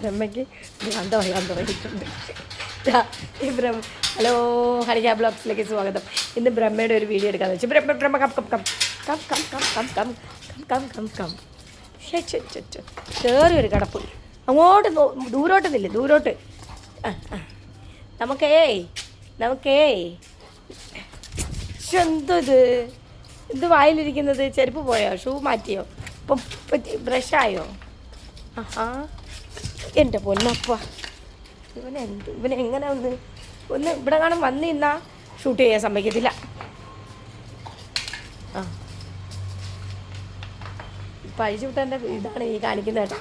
ബ്രഹ്മയ്ക്ക് ഭ്രാന്തമായി തുടങ്ങിയിട്ടുണ്ട് ദാ, ഈ ബ്രഹ്മ ഹലോ ഹരിജ ബ്ലോഗ്സിലേക്ക് സ്വാഗതം. ഇന്ന് ബ്രഹ്മയുടെ ഒരു വീഡിയോ എടുക്കാന്ന് വെച്ചു ബ്രഹ്മ ബ്രഹ്മ കം കം കം. കം കം കം കം കം കം കം കം. കം ശ്ശെ, ശ്ശെ, ശ്ശെ, ശ്ശെ. കേറി ഒരു കിടപ്പ് അങ്ങോട്ട് ദൂരോട്ട് നില്ല ദൂരോട്ട്. നമുക്കേ നമുക്കേ. എന്തോ ഇത് എന്ത് വായിലിരിക്കുന്നത്? ചെരുപ്പ് പോയോ? ഷൂ മാറ്റിയോ? ഇപ്പം ബ്രഷായോ? ആഹാ. എന്റെ പൊന്നപ്പ. ഇവൻ എന്ത് ഇവൻ എങ്ങനെ ഒന്ന് ഒന്ന് ഇവിടെ കാണാൻ വന്ന് നിന്നാ ഷൂട്ട് ചെയ്യാൻ സമ്മതിക്കത്തില്ല. ആ. അഴിച്ചു വിട്ടതിന്റെ ഇതാണ് ഈ കാണിക്കുന്നത് കേട്ടോ.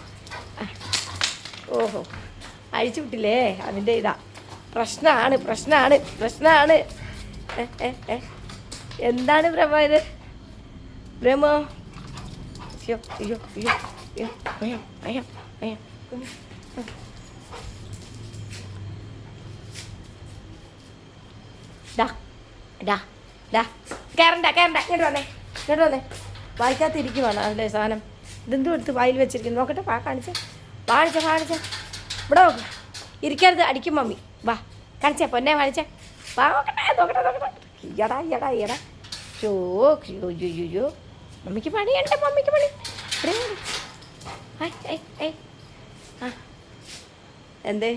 ഓഹോ. അഴിച്ചു വിട്ടില്ലേ? അതിന്റെ ഇതാ. പ്രശ്നമാണ് പ്രശ്നമാണ് പ്രശ്നമാണ് എന്താണ് ബ്രഹ്മ ഇത്? ബ്രഹ്മോ? അയ്യോ അയ്യോ അയ്യോ അയ്യോ അയ്യോ അയ്യോ. വായിക്കാത്തിരിക്കുവാണ് അതിലെ സാധനം. ഇതെന്തും എടുത്ത് വായിൽ വെച്ചിരിക്കുന്നു. നോക്കട്ടെ വാ കാണിച്ച. കാണിച്ച കാണിച്ച. ഇവിടെ നോക്ക്. ഇരിക്കരുത് അടിക്കും മമ്മി. വാ കാണിച്ചേ പൊന്നെ കാണിച്ചേ. വാ നോക്കട്ടെ നോക്കട്ടെ നോക്കട്ടെ. മമ്മിക്ക് പണിയുണ്ട് മമ്മിക്ക് പണി. ഐ, ഐ. ആ എന്തേ?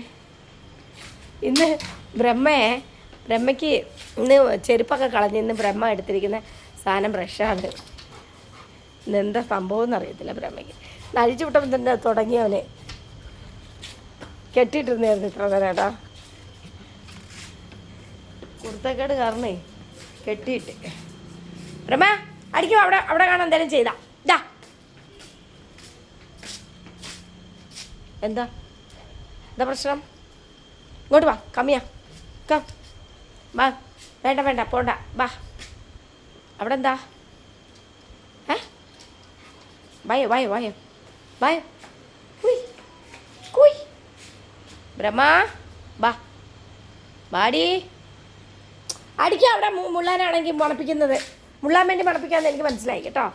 ഇന്ന് ബ്രഹ്മയെ ബ്രഹ്മയ്ക്ക് ഇന്ന് ചെരുപ്പൊക്കെ കളഞ്ഞ് ഇന്ന് ബ്രഹ്മ എടുത്തിരിക്കുന്ന സാധനം ബ്രഷാണ് ഇന്ന് എന്താ സംഭവം എന്നറിയത്തില്ല ബ്രഹ്മയ്ക്ക്. നഴിച്ചു വിട്ടപ്പോൾ തന്നെ തുടങ്ങിയവനെ കെട്ടിയിട്ടിരുന്നായിരുന്നു ഇത്ര നേരേട്ടാ കുർത്തക്കേട് കാരണേ കെട്ടിയിട്ട്. ബ്രഹ്മ അടിക്കും അവിടെ അവിടെ കാണാൻ എന്തെങ്കിലും ചെയ്താ. എന്താ? എന്താ പ്രശ്നം? ഇങ്ങോട്ട് വാ കമ്മിയാ കം വാ വേണ്ട വേണ്ട പോണ്ട വാ. അവിടെ എന്താ? ഏ? വായോ വായോ വായോ. വായോ. കുയ് കുയ്. ബ്രഹ്മ വാ. വാടി. അടിക്കുക അവിടെ മുള്ളാനാണെങ്കിൽ മണപ്പിക്കുന്നത്. മുള്ളാൻ വേണ്ടി മണപ്പിക്കാമെന്ന് എനിക്ക് മനസ്സിലായി കേട്ടോ.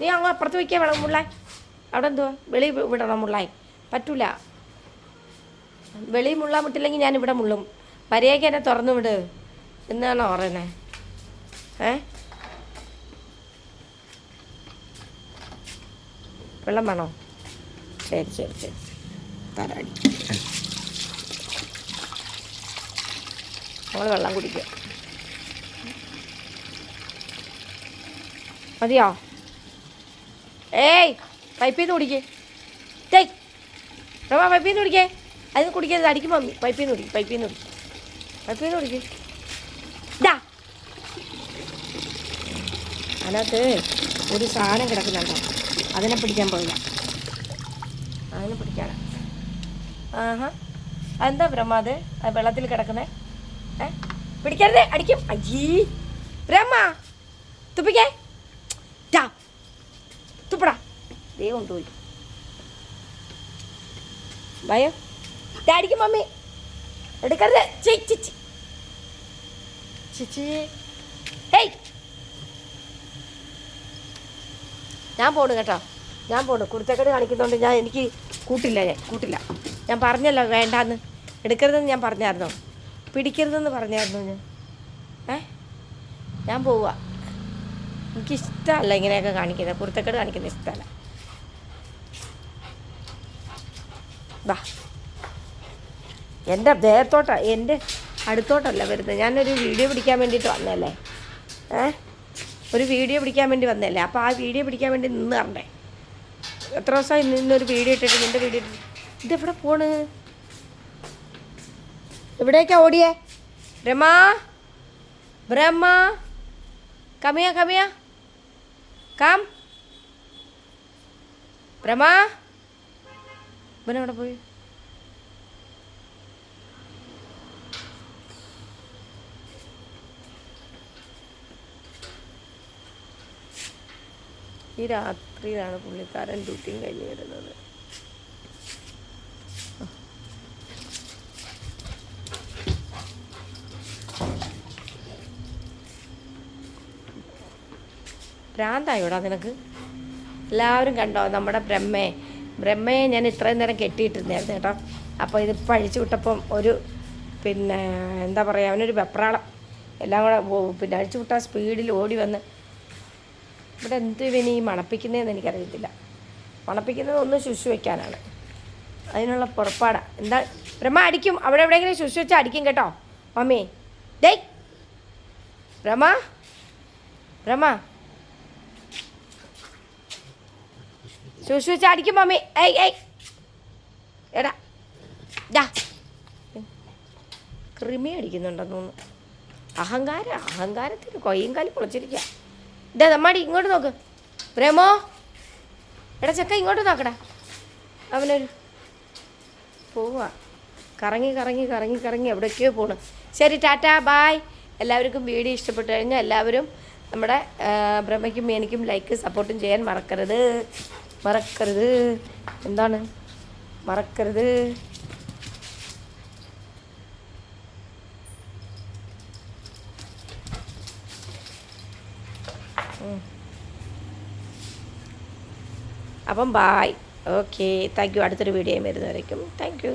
നീ അങ്ങ് അപ്പുറത്ത് വയ്ക്കാൻ വേണം മുള്ളാൻ. അവിടെ എന്തുവാ? വെളി വിടണം മുള്ളാൻ. പറ്റൂല. വെളി മുള്ളാൻ വിട്ടില്ലെങ്കിൽ ഞാൻ ഇവിടെ മുള്ളും. പരിയേക്ക് എന്നെ തുറന്നു വിട്. എന്നാണോ പറയണേ ഏ? വെള്ളം വേണോ? ശരി ശരി ശരി. തരാടി. നമ്മൾ വെള്ളം കുടിക്കുക മതിയോ? ഏയ് പൈപ്പിൽ നിന്ന് കുടിക്കേ. ടേയ് റോമ പൈപ്പിൽ നിന്ന് കുടിക്കേ. അതിന് കുടിക്കരുത് അടിക്കും മമ്മി പൈപ്പിൽ നിന്ന് കുടിക്കും പൈപ്പിൽ നിന്ന് കുടിക്കും പൈപ്പിൽ നിന്ന് കുടിക്കും. ഇതാ അതിനകത്ത് ഒരു സാധനം കിടക്കുന്നുണ്ടോ അതിനെ പിടിക്കാൻ പോയില്ല. അതിനെ പിടിക്കാനാ ആഹാ. അതെന്താ ബ്രഹ്മ അത്? വെള്ളത്തിൽ കിടക്കുന്നേ? ഏ? പിടിക്കരുത്. അടിക്കും. അയ്യീ. ബ്രഹ്മ തുപ്പിക്കേ. ടാ തുപ്പടാ. ദൈവം കൊണ്ടുപോയി. ഭയം. ഡാഡിക്ക് മമ്മി. എടുക്കരുത്. ചേച്ചി ചേച്ചി ഞാൻ പോണു കേട്ടോ. ഞാൻ പോണു. കുരുത്തക്കേട് കാണിക്കുന്നതുകൊണ്ട് ഞാൻ എനിക്ക് കൂട്ടില്ല ഞാൻ. കൂട്ടില്ല. ഞാൻ പറഞ്ഞല്ലോ വേണ്ടാന്ന്. എടുക്കരുതെന്ന് ഞാൻ പറഞ്ഞായിരുന്നു? പിടിക്കരുതെന്ന് പറഞ്ഞായിരുന്നു ഞാൻ? ഏ? ഞാൻ പോവുക എനിക്കിഷ്ടമല്ല ഇങ്ങനെയൊക്കെ കാണിക്കുന്നത്. കുരുത്തക്കേട് കാണിക്കുന്നത് ഇഷ്ടമല്ല വാ. എന്റെ ദേഹത്തോട്ട എന്റെ അടുത്തോട്ടല്ല വരുന്നത്. ഞാനൊരു വീഡിയോ പിടിക്കാൻ വേണ്ടിയിട്ട് വന്നല്ലേ ഏ? ഒരു വീഡിയോ പിടിക്കാൻ വേണ്ടി വന്നല്ലേ അപ്പോൾ ആ വീഡിയോ പിടിക്കാൻ വേണ്ടി നിന്ന് തരണ്ടേ എത്ര ദിവസമായി നിന്നൊരു വീഡിയോ ഇട്ടിട്ട് നിന്റെ വീഡിയോ ഇട്ടിട്ട്? ഇതെവിടെ പോണ്? എവിടേക്കാ ഓടിയേ? രമ? ബ്രഹ്മ? കമിയ കമിയ കാം ബ്രഹ്മ ഇവനെവിടെ പോയി? ഈ രാത്രിയിലാണ് പുള്ളിക്കാരൻ ഡ്യൂട്ടിയും കഴിഞ്ഞ് വരുന്നത്. ഭ്രാന്തായോടാ നിനക്ക്? എല്ലാവരും കണ്ടോ നമ്മുടെ ബ്രഹ്മയെ? ബ്രഹ്മയെ ഞാൻ ഇത്രയും നേരം കെട്ടിയിട്ടിരുന്നായിരുന്നു കേട്ടോ. അപ്പോൾ ഇത് പഴിച്ചു വിട്ടപ്പം ഒരു പിന്നെ എന്താ പറയുക അവനൊരു വെപ്രാളം. എല്ലാം കൂടെ പിന്നെ അഴിച്ചു വിട്ടാൽ സ്പീഡിൽ ഓടി വന്ന് ഇവിടെ എന്ത് ഇവന് ഈ മണപ്പിക്കുന്നതെന്ന് എനിക്കറിയത്തില്ല. മണപ്പിക്കുന്നത് ഒന്ന് ശുശു വയ്ക്കാനാണ് അതിനുള്ള പുറപ്പാടാണ് എന്താ? ബ്രഹ്മ അടിക്കും. അവിടെ എവിടെയെങ്കിലും ശുശു വെച്ചാൽ അടിക്കും കേട്ടോ. മമ്മി. ഡേയ് ബ്രഹ്മ. ബ്രഹ്മ. ശുശു വെച്ചാൽ അടിക്കും മമ്മി. ഏയ് ഏയ്. എടാ. ഡാ കൃമി അടിക്കുന്നുണ്ടെന്ന് തോന്നുന്നു. അഹങ്കാരം അഹങ്കാരത്തിന് കൊയ്യും കാലി പൊളിച്ചിരിക്കുക ഇതാ തമ്മാടി ഇങ്ങോട്ട് നോക്ക്. പ്രേമോ എടാ ചെക്ക ഇങ്ങോട്ട് നോക്കടാ. അവനൊരു പോവാ. കറങ്ങി കറങ്ങി കറങ്ങി കറങ്ങി എവിടേക്കോ പോണ്. ശരി ടാറ്റാ ബായ്. എല്ലാവർക്കും വീഡിയോ ഇഷ്ടപ്പെട്ടു കഴിഞ്ഞാൽ എല്ലാവരും നമ്മുടെ ബ്രഹ്മയ്ക്കും എനിക്കും ലൈക്ക് സപ്പോർട്ടും ചെയ്യാൻ മറക്കരുത്. മറക്കരുത്. എന്താണ്? മറക്കരുത്. അപ്പം ബായ് ഓക്കെ താങ്ക് യു അടുത്തൊരു വീഡിയോ വരുന്നവരേക്കും. Thank you